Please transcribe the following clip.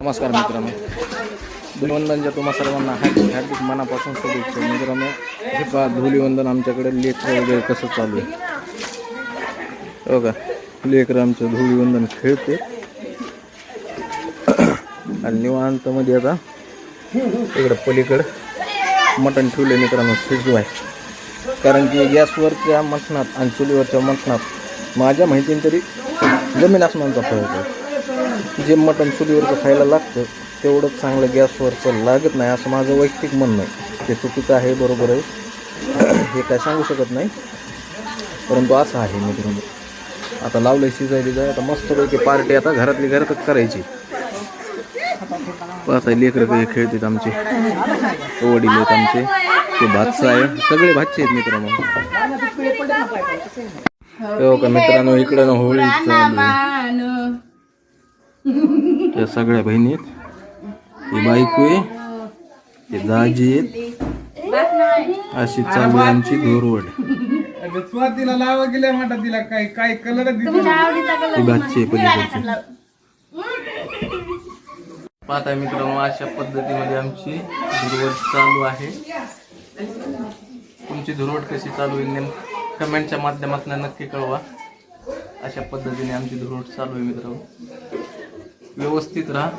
नमस्कार मित्रांनो. धुलीवंदनच्या तुम्हा सर्वांना हार्दिक हार्दिक मनापासून शुभेच्छा. मित्रांनो हे पहा धुलीवंदन आमच्याकडे लेकर वगैरे कसं चालू आहे? हो का? लेकर आमचं धुलीवंदन खेळते. आणि निवांतमध्ये आता इकडं पलीकडं मटण ठेवले मित्रांनो शिजवाय कारण की गॅसवरच्या मटणात आणि चुलीवरच्या मटणात माझ्या माहितीने तरी जमीन आसमानचा फरक आहे. जे मटण चुलीवरचं खायला लागतं तेवढंच चांगलं गॅसवरचं लागत नाही असं माझं वैयक्तिक म्हणणं आहे. ते चुकीचं आहे बरोबर आहे. हे काय सांगू शकत नाही. परंतु असं आहे मित्रांनो. आता लावलंय शिजायली जाय. आता मस्तपैकी पार्टी आता घरातली घरातच करायची. आता लेकरं काही खेळतात आमचे. वडील आहेत आमचे. ते भातचं आहे. सगळे भातचे आहेत मित्रांनो. हो का मित्रांनो इकडं ना होळी चालू त्या सगळ्या बहिणी आहेत. ही बायको आहे. हे दाजी आहेत. अशी चालू आहे आमची धोरवड स्वातीला लावा गेल्या म्हणतात तिला काय काय कलर ही आहे पलीकडची. पाहताय मित्रांनो अशा पद्धतीमध्ये आमची धुरवड चालू आहे. तुमची धुरवड कशी चालू आहे नेम कमेंटच्या माध्यमातून नक्की कळवा. अशा पद्धतीने आमची धुरवड चालू आहे मित्रांनो. व्यवस्थित राहा.